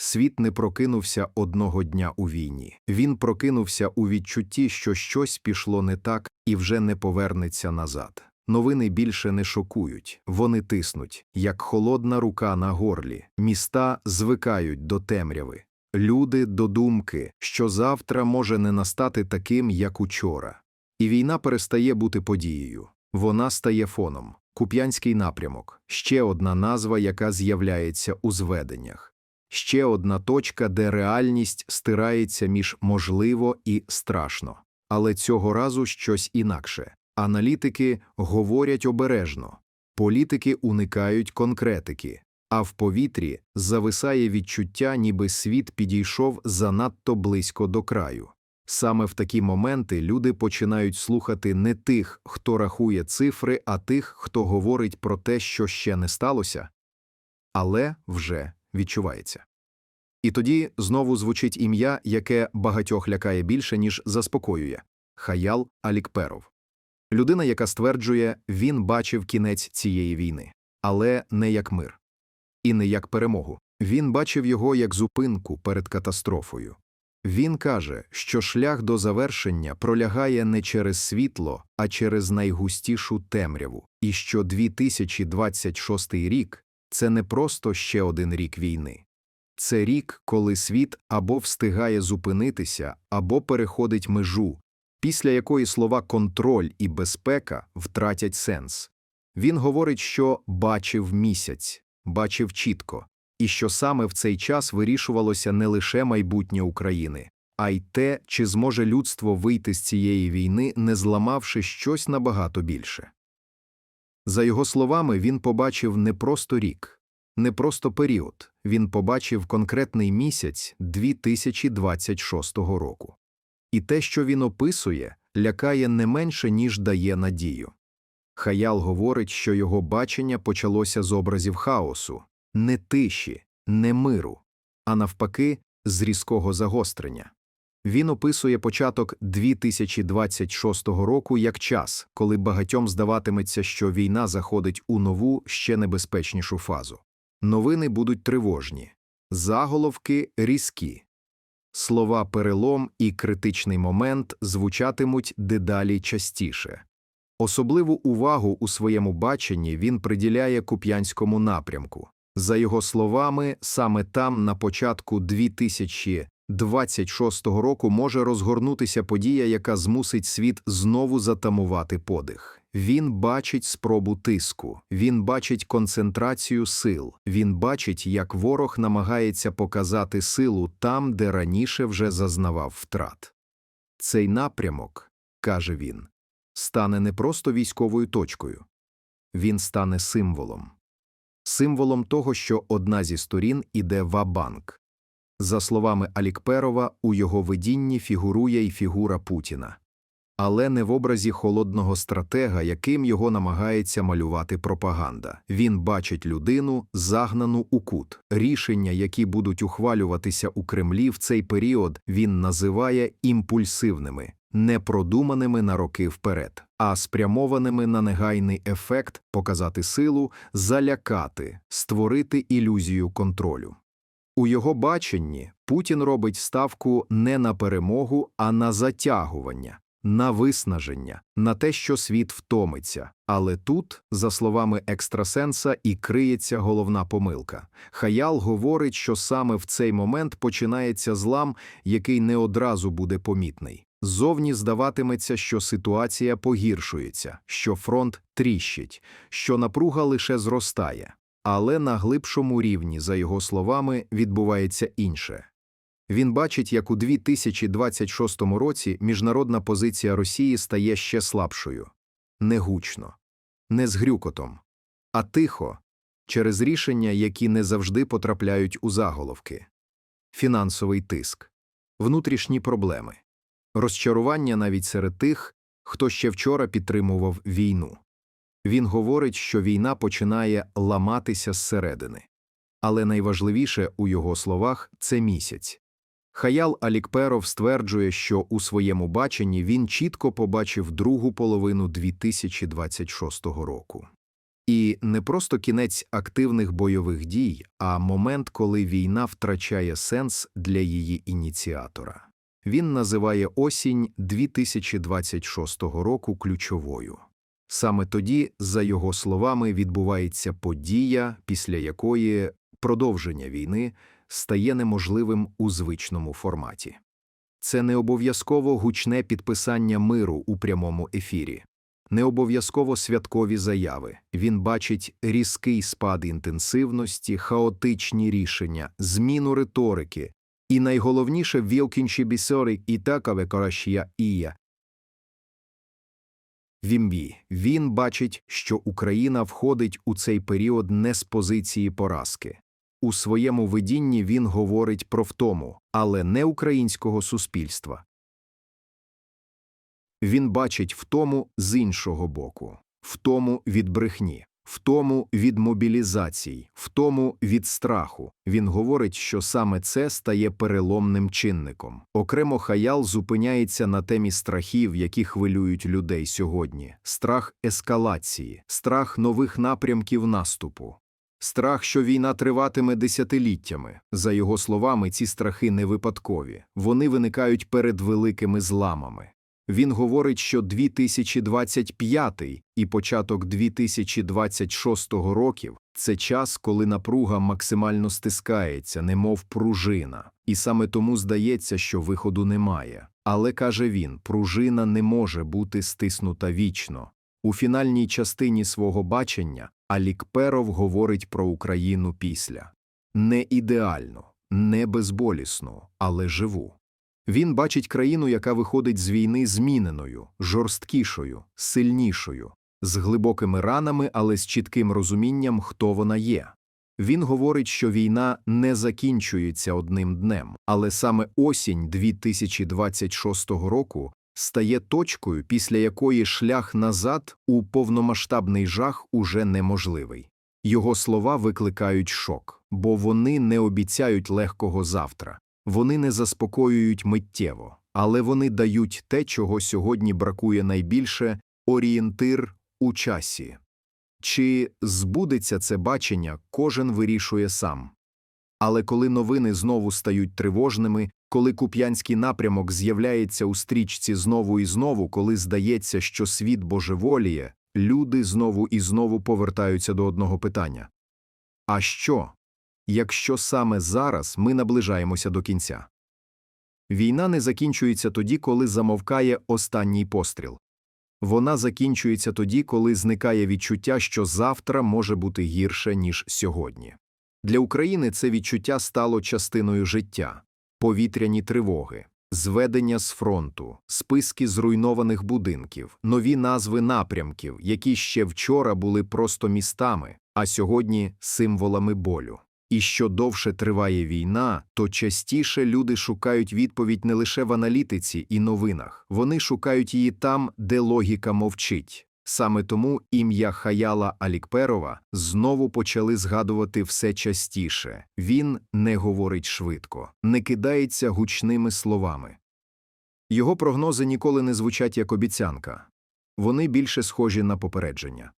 Світ не прокинувся одного дня у війні. Він прокинувся у відчутті, що щось пішло не так і вже не повернеться назад. Новини більше не шокують, вони тиснуть, як холодна рука на горлі. Міста звикають до темряви. Люди до думки, що завтра може не настати таким, як учора. І війна перестає бути подією. Вона стає фоном. Куп'янський напрямок ще одна назва, яка з'являється у зведеннях. Ще одна точка, де реальність стирається між можливо і страшно. Але цього разу щось інакше. Аналітики говорять обережно, політики уникають конкретики, а в повітрі зависає відчуття, ніби світ підійшов занадто близько до краю. Саме в такі моменти люди починають слухати не тих, хто рахує цифри, а тих, хто говорить про те, що ще не сталося, але вже відчувається. І тоді знову звучить ім'я, яке багатьох лякає більше, ніж заспокоює Хаял Алікперов. Людина, яка стверджує, він бачив кінець цієї війни, але не як мир. І не як перемогу. Він бачив його як зупинку перед катастрофою. Він каже, що шлях до завершення пролягає не через світло, а через найгустішу темряву, і що 2026 рік це не просто ще один рік війни. Це рік, коли світ або встигає зупинитися, або переходить межу, після якої слова контроль і безпека втратять сенс. Він говорить, що бачив місяць, бачив чітко, і що саме в цей час вирішувалося не лише майбутнє України, а й те, чи зможе людство вийти з цієї війни, не зламавши щось набагато більше. За його словами, він побачив не просто рік, не просто період, він побачив конкретний місяць 2026 року. І те, що він описує, лякає не менше, ніж дає надію. Хаял говорить, що його бачення почалося з образів хаосу, не тиші, не миру, а навпаки, з різкого загострення. Він описує початок 2026 року як час, коли багатьом здаватиметься, що війна заходить у нову, ще небезпечнішу фазу. Новини будуть тривожні, заголовки різкі. Слова перелом і критичний момент звучатимуть дедалі частіше. Особливу увагу у своєму баченні він приділяє Куп'янському напрямку. За його словами, саме там на початку 2026 року може розгорнутися подія, яка змусить світ знову затамувати подих. Він бачить спробу тиску, він бачить концентрацію сил, він бачить, як ворог намагається показати силу там, де раніше вже зазнавав втрат. Цей напрямок, каже він, стане не просто військовою точкою, він стане символом. Символом того, що одна зі сторін іде ва-банк. За словами Алікперова, у його видінні фігурує й фігура Путіна але не в образі холодного стратега, яким його намагається малювати пропаганда. Він бачить людину, загнану у кут. Рішення, які будуть ухвалюватися у Кремлі в цей період, він називає імпульсивними, не продуманими на роки вперед, а спрямованими на негайний ефект показати силу, залякати, створити ілюзію контролю. У його баченні Путін робить ставку не на перемогу, а на затягування на виснаження, на те, що світ втомиться. Але тут, за словами екстрасенса, і криється головна помилка. Хаял говорить, що саме в цей момент починається злам, який не одразу буде помітний. Зовні здаватиметься, що ситуація погіршується, що фронт тріщить, що напруга лише зростає. Але на глибшому рівні, за його словами, відбувається інше. Він бачить, як у 2026 році міжнародна позиція Росії стає ще слабшою. Не гучно, не з грюкотом, а тихо, через рішення, які не завжди потрапляють у заголовки. Фінансовий тиск, внутрішні проблеми, розчарування навіть серед тих, хто ще вчора підтримував війну. Він говорить, що війна починає ламатися зсередини. Але найважливіше у його словах це місяць. Хаял Алікперов стверджує, що у своєму баченні він чітко побачив другу половину 2026 року. І не просто кінець активних бойових дій, а момент, коли війна втрачає сенс для її ініціатора. Він називає осінь 2026 року ключовою. Саме тоді, за його словами, відбувається подія, після якої продовження війни стає неможливим у звичному форматі. Це не обов'язково гучне підписання миру у прямому ефірі, не обов'язково святкові заяви. Він бачить різкий спад інтенсивності, хаотичні рішення, зміну риторики, і найголовніше вілкінші бісори і такове корашія ія. Вімбі. Він бачить, що Україна входить у цей період не з позиції поразки. У своєму видінні він говорить про втому, але не українського суспільства. Він бачить втому з іншого боку, втому від брехні, втому від мобілізацій, втому від страху. Він говорить, що саме це стає переломним чинником. Окремо хаял зупиняється на темі страхів, які хвилюють людей сьогодні: страх ескалації, страх нових напрямків наступу. Страх, що війна триватиме десятиліттями. За його словами, ці страхи не випадкові, вони виникають перед великими зламами. Він говорить, що 2025 і початок 2026 років це час, коли напруга максимально стискається, немов пружина, і саме тому здається, що виходу немає. Але каже він, пружина не може бути стиснута вічно. У фінальній частині свого бачення Алікперов говорить про Україну після не ідеальну, не безболісну, але живу. Він бачить країну, яка виходить з війни зміненою, жорсткішою, сильнішою, з глибокими ранами, але з чітким розумінням, хто вона є. Він говорить, що війна не закінчується одним днем, але саме осінь 2026 року стає точкою, після якої шлях назад у повномасштабний жах уже неможливий. Його слова викликають шок, бо вони не обіцяють легкого завтра. Вони не заспокоюють миттєво, але вони дають те, чого сьогодні бракує найбільше орієнтир у часі. Чи збудеться це бачення, кожен вирішує сам. Але коли новини знову стають тривожними, коли куп'янський напрямок з'являється у стрічці знову і знову, коли здається, що світ божеволіє, люди знову і знову повертаються до одного питання А що? Якщо саме зараз ми наближаємося до кінця. Війна не закінчується тоді, коли замовкає останній постріл. Вона закінчується тоді, коли зникає відчуття, що завтра може бути гірше, ніж сьогодні. Для України це відчуття стало частиною життя, повітряні тривоги, зведення з фронту, списки зруйнованих будинків, нові назви напрямків, які ще вчора були просто містами, а сьогодні символами болю. І що довше триває війна, то частіше люди шукають відповідь не лише в аналітиці і новинах, вони шукають її там, де логіка мовчить. Саме тому ім'я Хаяла Алікперова знову почали згадувати все частіше він не говорить швидко, не кидається гучними словами. Його прогнози ніколи не звучать як обіцянка вони більше схожі на попередження.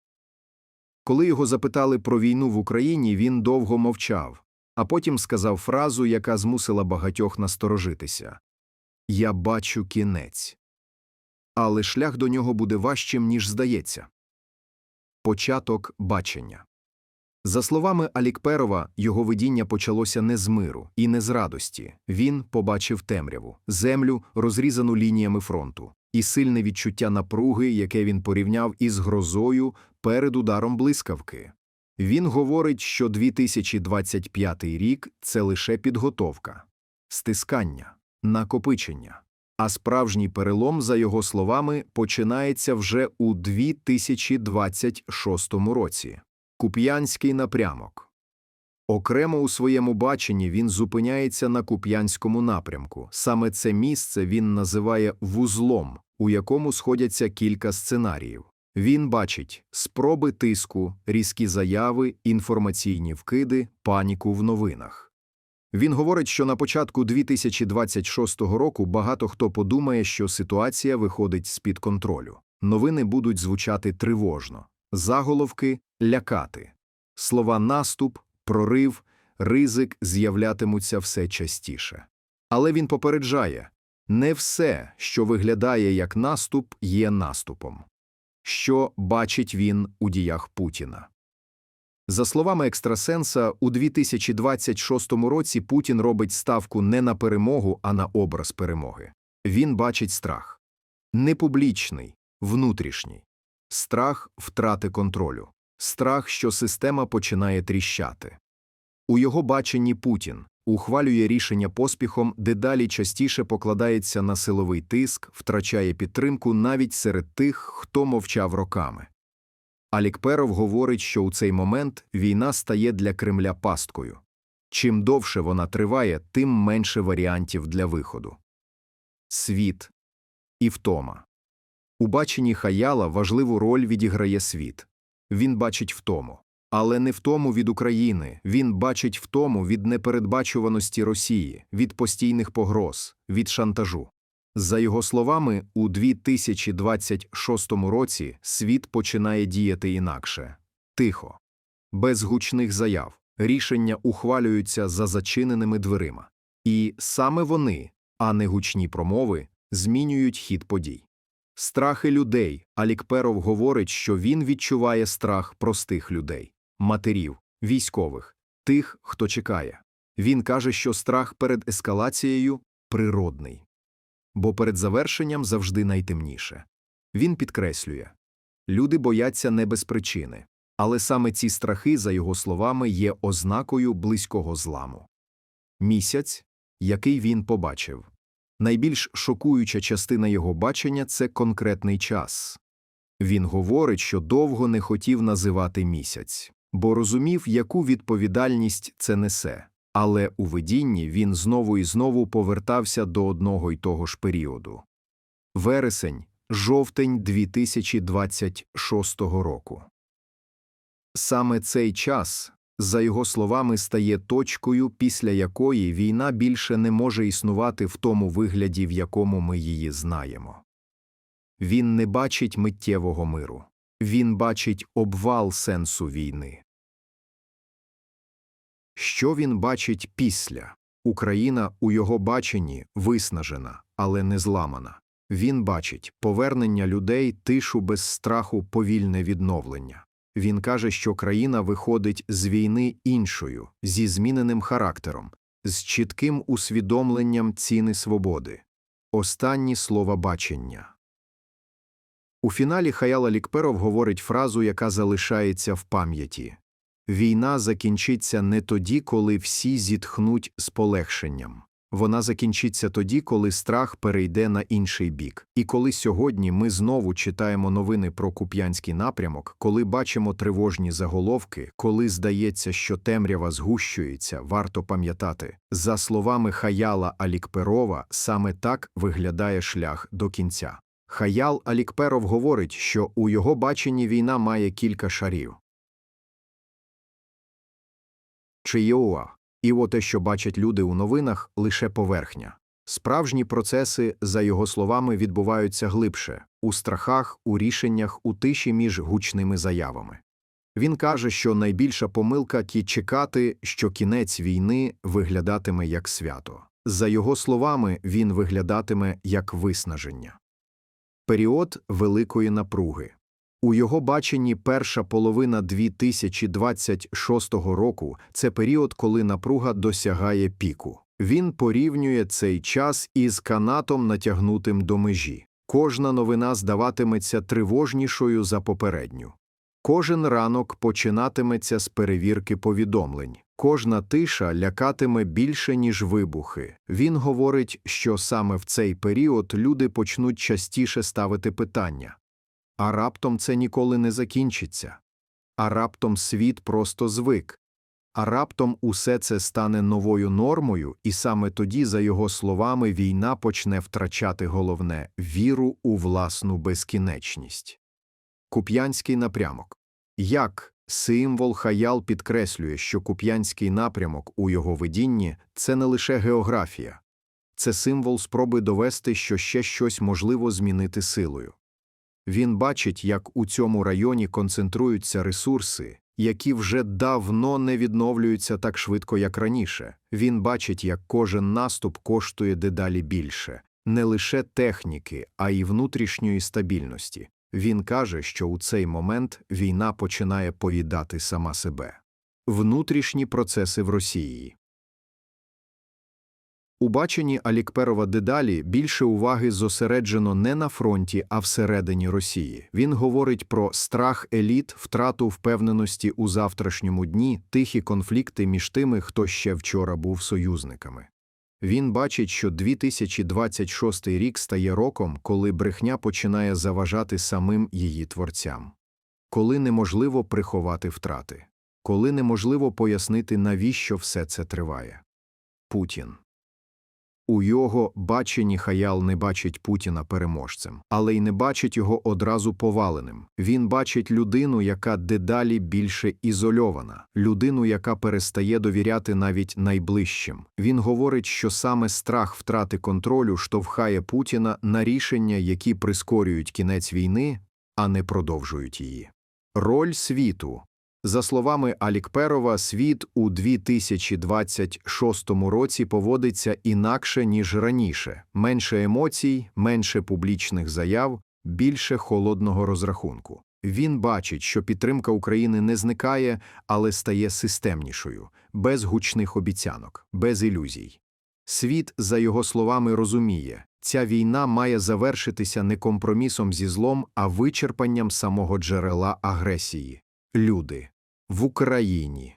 Коли його запитали про війну в Україні, він довго мовчав, а потім сказав фразу, яка змусила багатьох насторожитися Я бачу кінець. Але шлях до нього буде важчим, ніж здається. Початок бачення. За словами Алікперова, його видіння почалося не з миру і не з радості. Він побачив темряву, землю, розрізану лініями фронту, і сильне відчуття напруги, яке він порівняв із грозою перед ударом блискавки. Він говорить, що 2025 рік це лише підготовка, стискання, накопичення, а справжній перелом, за його словами, починається вже у 2026 році. Куп'янський напрямок. Окремо у своєму баченні він зупиняється на Куп'янському напрямку. Саме це місце він називає вузлом, у якому сходяться кілька сценаріїв. Він бачить спроби тиску, різкі заяви, інформаційні вкиди, паніку в новинах. Він говорить, що на початку 2026 року багато хто подумає, що ситуація виходить з під контролю. Новини будуть звучати тривожно, Заголовки лякати. Слова наступ, прорив, ризик з'являтимуться все частіше. Але він попереджає не все, що виглядає як наступ, є наступом. Що бачить він у діях Путіна? За словами екстрасенса, у 2026 році Путін робить ставку не на перемогу, а на образ перемоги. Він бачить страх. Не публічний, внутрішній. Страх втрати контролю. Страх, що система починає тріщати. У його баченні Путін ухвалює рішення поспіхом, дедалі частіше покладається на силовий тиск, втрачає підтримку навіть серед тих, хто мовчав роками. Алікперов говорить, що у цей момент війна стає для Кремля пасткою. Чим довше вона триває, тим менше варіантів для виходу. Світ і втома. У баченні Хаяла важливу роль відіграє світ. Він бачить втому. Але не втому від України, він бачить втому від непередбачуваності Росії, від постійних погроз, від шантажу. За його словами, у 2026 році світ починає діяти інакше тихо, без гучних заяв, рішення ухвалюються за зачиненими дверима. І саме вони, а не гучні промови, змінюють хід подій. Страхи людей. Алікперов говорить, що він відчуває страх простих людей, матерів, військових, тих, хто чекає. Він каже, що страх перед ескалацією природний, бо перед завершенням завжди найтемніше. Він підкреслює люди бояться не без причини, але саме ці страхи, за його словами, є ознакою близького зламу. Місяць, який він побачив. Найбільш шокуюча частина його бачення це конкретний час. Він говорить, що довго не хотів називати місяць, бо розумів, яку відповідальність це несе. Але у видінні він знову і знову повертався до одного й того ж періоду. Вересень, жовтень 2026 року. Саме цей час, за його словами, стає точкою, після якої війна більше не може існувати в тому вигляді, в якому ми її знаємо. Він не бачить миттєвого миру, він бачить обвал сенсу війни. Що він бачить після? Україна у його баченні виснажена, але не зламана. Він бачить повернення людей, тишу без страху, повільне відновлення. Він каже, що країна виходить з війни іншою, зі зміненим характером, з чітким усвідомленням ціни свободи. Останні слова бачення. У фіналі Хаяла Лікперов говорить фразу, яка залишається в пам'яті Війна закінчиться не тоді, коли всі зітхнуть з полегшенням. Вона закінчиться тоді, коли страх перейде на інший бік. І коли сьогодні ми знову читаємо новини про куп'янський напрямок, коли бачимо тривожні заголовки, коли здається, що темрява згущується, варто пам'ятати. За словами Хаяла Алікперова, саме так виглядає шлях до кінця. Хаял Алікперов говорить, що у його баченні війна має кілька шарів. Чиєуа. І о те, що бачать люди у новинах, лише поверхня. Справжні процеси, за його словами, відбуваються глибше у страхах, у рішеннях, у тиші між гучними заявами. Він каже, що найбільша помилка ті чекати, що кінець війни виглядатиме як свято. За його словами, він виглядатиме як виснаження. Період великої напруги. У його баченні перша половина 2026 року це період, коли напруга досягає піку. Він порівнює цей час із канатом, натягнутим до межі. Кожна новина здаватиметься тривожнішою за попередню. Кожен ранок починатиметься з перевірки повідомлень. Кожна тиша лякатиме більше, ніж вибухи. Він говорить, що саме в цей період люди почнуть частіше ставити питання. А раптом це ніколи не закінчиться. А раптом світ просто звик. А раптом усе це стане новою нормою, і саме тоді, за його словами, війна почне втрачати головне віру у власну безкінечність. Куп'янський напрямок. Як символ Хаял підкреслює, що куп'янський напрямок у його видінні це не лише географія, це символ спроби довести, що ще щось можливо змінити силою. Він бачить, як у цьому районі концентруються ресурси, які вже давно не відновлюються так швидко, як раніше. Він бачить, як кожен наступ коштує дедалі більше, не лише техніки, а й внутрішньої стабільності. Він каже, що у цей момент війна починає поїдати сама себе. Внутрішні процеси в Росії. У баченні Алікперова дедалі більше уваги зосереджено не на фронті, а всередині Росії. Він говорить про страх еліт, втрату впевненості у завтрашньому дні, тихі конфлікти між тими, хто ще вчора був союзниками. Він бачить, що 2026 рік стає роком, коли брехня починає заважати самим її творцям, коли неможливо приховати втрати, коли неможливо пояснити, навіщо все це триває. Путін. У його баченні Хаял не бачить Путіна переможцем, але й не бачить його одразу поваленим. Він бачить людину, яка дедалі більше ізольована, людину, яка перестає довіряти навіть найближчим. Він говорить, що саме страх втрати контролю штовхає Путіна на рішення, які прискорюють кінець війни, а не продовжують її. Роль світу за словами Алікперова, світ у 2026 році поводиться інакше, ніж раніше менше емоцій, менше публічних заяв, більше холодного розрахунку. Він бачить, що підтримка України не зникає, але стає системнішою, без гучних обіцянок, без ілюзій. Світ, за його словами, розуміє, ця війна має завершитися не компромісом зі злом, а вичерпанням самого джерела агресії. Люди в Україні.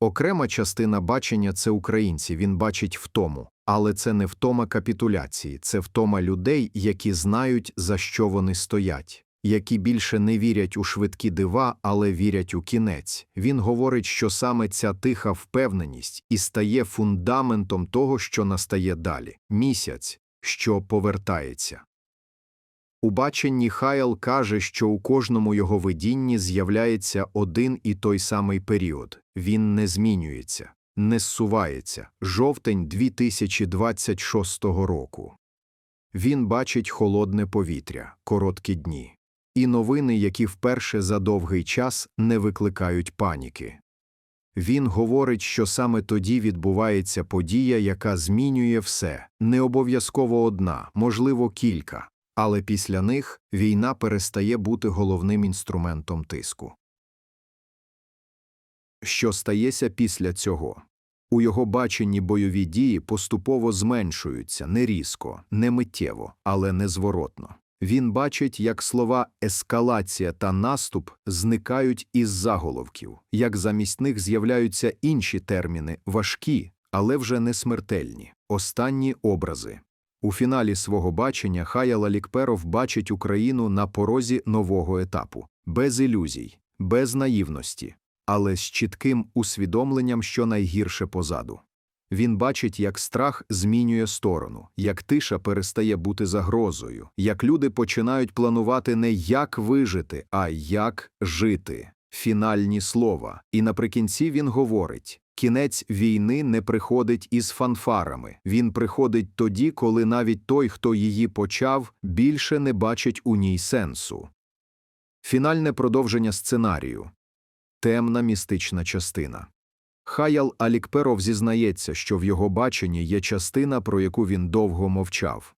Окрема частина бачення це українці, він бачить втому, але це не втома капітуляції, це втома людей, які знають, за що вони стоять, які більше не вірять у швидкі дива, але вірять у кінець. Він говорить, що саме ця тиха впевненість і стає фундаментом того, що настає далі місяць, що повертається. У баченні Хайл каже, що у кожному його видінні з'являється один і той самий період він не змінюється, не зсувається жовтень 2026 року. Він бачить холодне повітря, короткі дні, і новини, які вперше за довгий час не викликають паніки. Він говорить, що саме тоді відбувається подія, яка змінює все, не обов'язково одна, можливо, кілька але після них війна перестає бути головним інструментом тиску. Що стається після цього? У його баченні бойові дії поступово зменшуються не різко, не миттєво, але незворотно. Він бачить, як слова ескалація та наступ зникають із заголовків, як замість них з'являються інші терміни важкі, але вже не смертельні, останні образи. У фіналі свого бачення Хая Лалікперов бачить Україну на порозі нового етапу, без ілюзій, без наївності, але з чітким усвідомленням, що найгірше позаду. Він бачить, як страх змінює сторону, як тиша перестає бути загрозою, як люди починають планувати не як вижити, а як жити. Фінальні слова. І наприкінці він говорить Кінець війни не приходить із фанфарами, він приходить тоді, коли навіть той, хто її почав, більше не бачить у ній сенсу. Фінальне продовження сценарію темна містична частина. Хаял Алікперов зізнається, що в його баченні є частина, про яку він довго мовчав.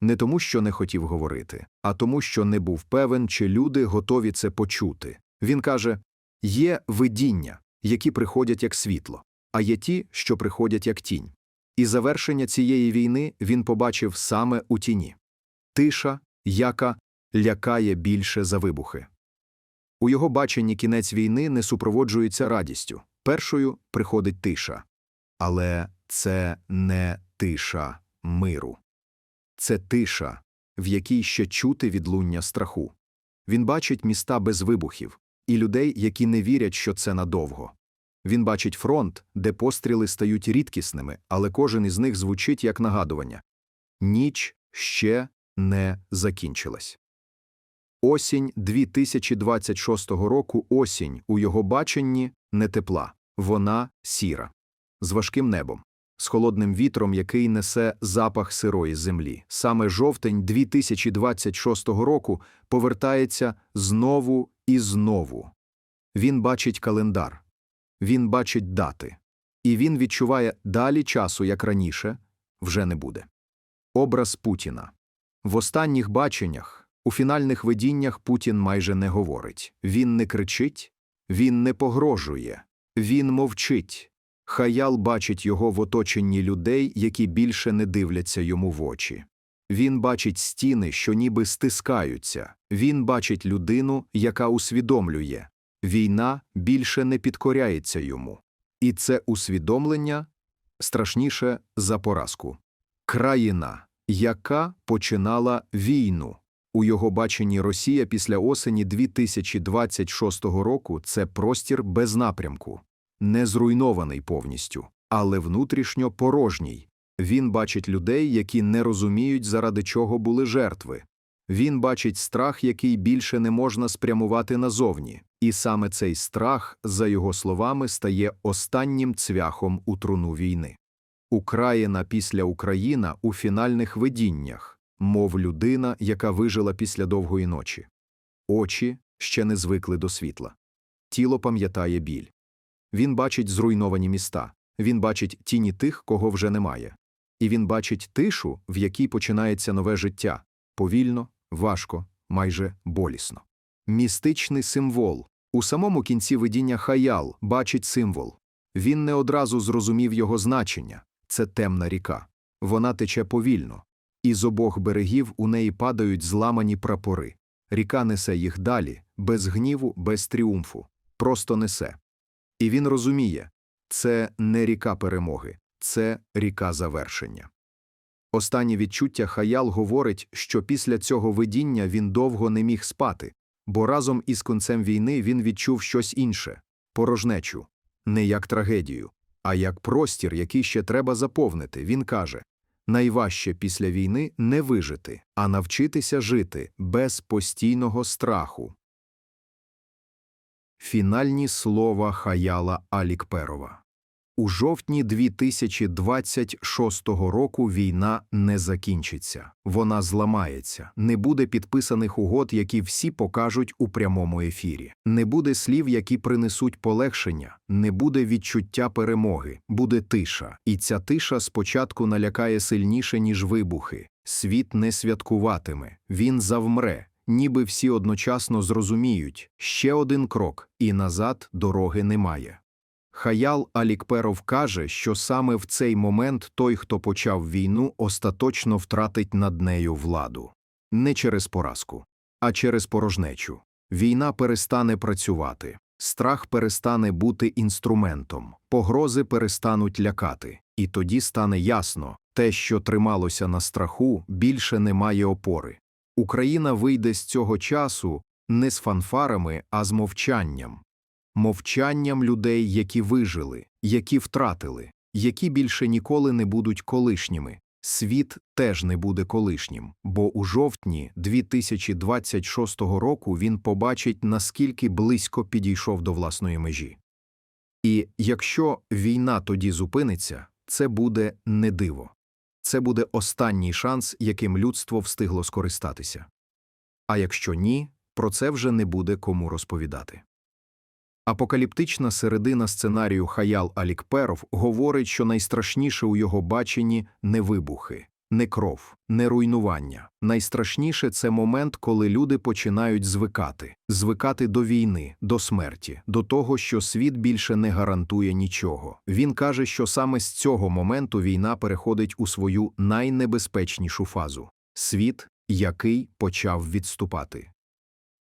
Не тому, що не хотів говорити, а тому, що не був певен, чи люди готові це почути. Він каже є видіння які приходять як світло, а є ті, що приходять як тінь. І завершення цієї війни він побачив саме у тіні тиша, яка лякає більше за вибухи. У його баченні кінець війни не супроводжується радістю. Першою приходить тиша. Але це не тиша миру, це тиша, в якій ще чути відлуння страху. Він бачить міста без вибухів, і людей, які не вірять, що це надовго. Він бачить фронт, де постріли стають рідкісними, але кожен із них звучить як нагадування ніч ще не закінчилась. Осінь 2026 року осінь у його баченні не тепла, вона сіра, з важким небом, з холодним вітром, який несе запах сирої землі. Саме жовтень 2026 року повертається знову і знову. Він бачить календар, він бачить дати, і він відчуває далі часу, як раніше, вже не буде. Образ Путіна. В останніх баченнях, у фінальних видіннях Путін майже не говорить. Він не кричить, він не погрожує, він мовчить. Хаял бачить його в оточенні людей, які більше не дивляться йому в очі. Він бачить стіни, що ніби стискаються. Він бачить людину, яка усвідомлює війна більше не підкоряється йому. І це усвідомлення страшніше за поразку. Країна, яка починала війну. У його баченні Росія після осені 2026 року це простір без напрямку, не зруйнований повністю, але внутрішньо порожній. Він бачить людей, які не розуміють, заради чого були жертви. Він бачить страх, який більше не можна спрямувати назовні, і саме цей страх, за його словами, стає останнім цвяхом у труну війни. Україна після Україна у фінальних видіннях, мов людина, яка вижила після довгої ночі. Очі ще не звикли до світла. Тіло пам'ятає біль. Він бачить зруйновані міста, він бачить тіні тих, кого вже немає. І він бачить тишу, в якій починається нове життя повільно, важко, майже болісно. Містичний символ. У самому кінці видіння Хаял бачить символ. Він не одразу зрозумів його значення це темна ріка. Вона тече повільно, і з обох берегів у неї падають зламані прапори. Ріка несе їх далі, без гніву, без тріумфу, просто несе. І він розуміє це не ріка перемоги, це ріка завершення. Останнє відчуття Хаял говорить, що після цього видіння він довго не міг спати, бо разом із кінцем війни він відчув щось інше порожнечу, не як трагедію, а як простір, який ще треба заповнити. Він каже найважче після війни не вижити, а навчитися жити без постійного страху. Фінальні слова Хаяла Алікперова у жовтні 2026 року війна не закінчиться, вона зламається, не буде підписаних угод, які всі покажуть у прямому ефірі, не буде слів, які принесуть полегшення, не буде відчуття перемоги, буде тиша. І ця тиша спочатку налякає сильніше, ніж вибухи. Світ не святкуватиме, він завмре. Ніби всі одночасно зрозуміють ще один крок, і назад дороги немає. Хаял Алікперов каже, що саме в цей момент той, хто почав війну, остаточно втратить над нею владу. Не через поразку, а через порожнечу. Війна перестане працювати, страх перестане бути інструментом, погрози перестануть лякати, і тоді стане ясно те, що трималося на страху, більше не має опори. Україна вийде з цього часу не з фанфарами, а з мовчанням мовчанням людей, які вижили, які втратили, які більше ніколи не будуть колишніми. Світ теж не буде колишнім, бо у жовтні 2026 року він побачить, наскільки близько підійшов до власної межі. І якщо війна тоді зупиниться, це буде не диво. Це буде останній шанс, яким людство встигло скористатися. А якщо ні, про це вже не буде кому розповідати. Апокаліптична середина сценарію Хаял Алікперов говорить, що найстрашніше у його баченні не вибухи, не кров, не руйнування. Найстрашніше це момент, коли люди починають звикати, звикати до війни, до смерті, до того, що світ більше не гарантує нічого. Він каже, що саме з цього моменту війна переходить у свою найнебезпечнішу фазу світ, який почав відступати.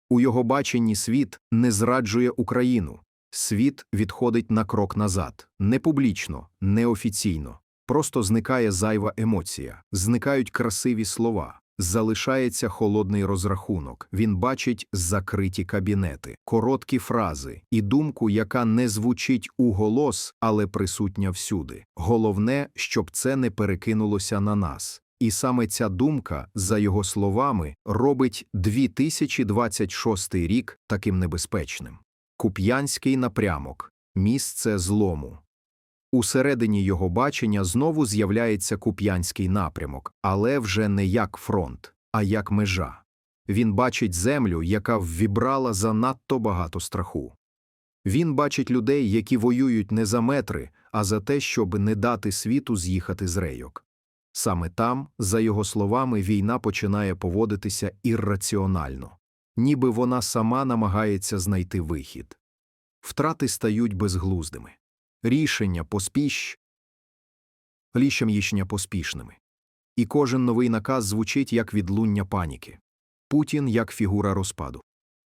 У його баченні світ не зраджує Україну. Світ відходить на крок назад, не публічно, не офіційно. Просто зникає зайва емоція, зникають красиві слова, залишається холодний розрахунок. Він бачить закриті кабінети, короткі фрази і думку, яка не звучить у голос, але присутня всюди. Головне, щоб це не перекинулося на нас. І саме ця думка, за його словами, робить 2026 рік таким небезпечним. Куп'янський напрямок місце злому. Усередині його бачення знову з'являється куп'янський напрямок, але вже не як фронт, а як межа. Він бачить землю, яка ввібрала занадто багато страху. Він бачить людей, які воюють не за метри, а за те, щоб не дати світу з'їхати з рейок. Саме там, за його словами, війна починає поводитися ірраціонально, ніби вона сама намагається знайти вихід. Втрати стають безглуздими. Рішення поспіщ... Рішення поспішними. І кожен новий наказ звучить як відлуння паніки. Путін як фігура розпаду.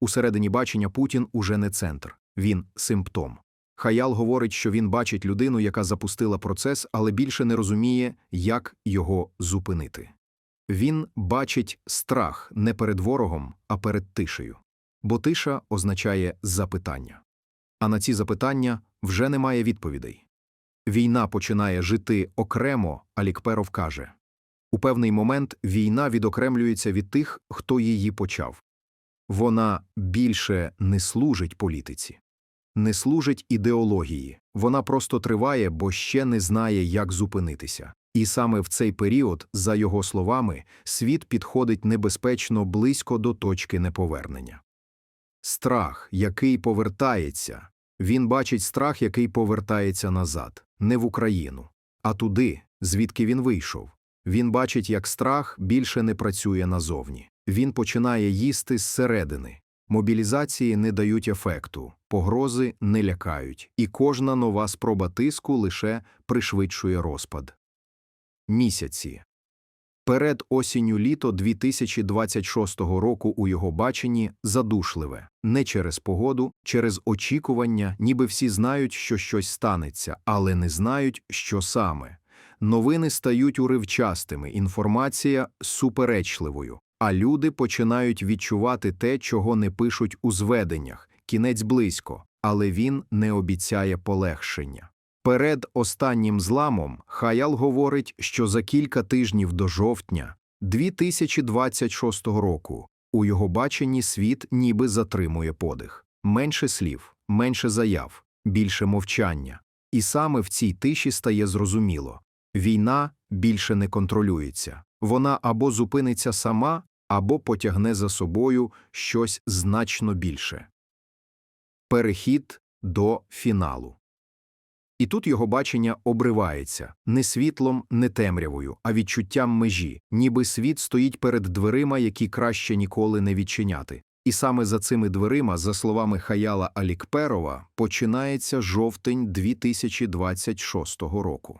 Усередині бачення Путін уже не центр, він симптом. Хаял говорить, що він бачить людину, яка запустила процес, але більше не розуміє, як його зупинити. Він бачить страх не перед ворогом, а перед тишею. Бо тиша означає запитання. А на ці запитання вже немає відповідей. Війна починає жити окремо, а Лікперов каже. У певний момент війна відокремлюється від тих, хто її почав. Вона більше не служить політиці, не служить ідеології, вона просто триває, бо ще не знає, як зупинитися. І саме в цей період, за його словами, світ підходить небезпечно близько до точки неповернення. Страх, який повертається, він бачить страх, який повертається назад, не в Україну, а туди, звідки він вийшов. Він бачить, як страх більше не працює назовні. Він починає їсти зсередини. Мобілізації не дають ефекту, погрози не лякають, і кожна нова спроба тиску лише пришвидшує розпад. Місяці. Перед осінню літо 2026 року у його баченні задушливе, не через погоду, через очікування, ніби всі знають, що щось станеться, але не знають, що саме. Новини стають уривчастими, інформація суперечливою, а люди починають відчувати те, чого не пишуть у зведеннях, кінець близько, але він не обіцяє полегшення. Перед останнім зламом Хаял говорить, що за кілька тижнів до жовтня 2026 року у його баченні світ ніби затримує подих. Менше слів, менше заяв, більше мовчання. І саме в цій тиші стає зрозуміло війна більше не контролюється, вона або зупиниться сама, або потягне за собою щось значно більше. Перехід до фіналу. І тут його бачення обривається не світлом, не темрявою, а відчуттям межі, ніби світ стоїть перед дверима, які краще ніколи не відчиняти. І саме за цими дверима, за словами Хаяла Алікперова, починається жовтень 2026 року.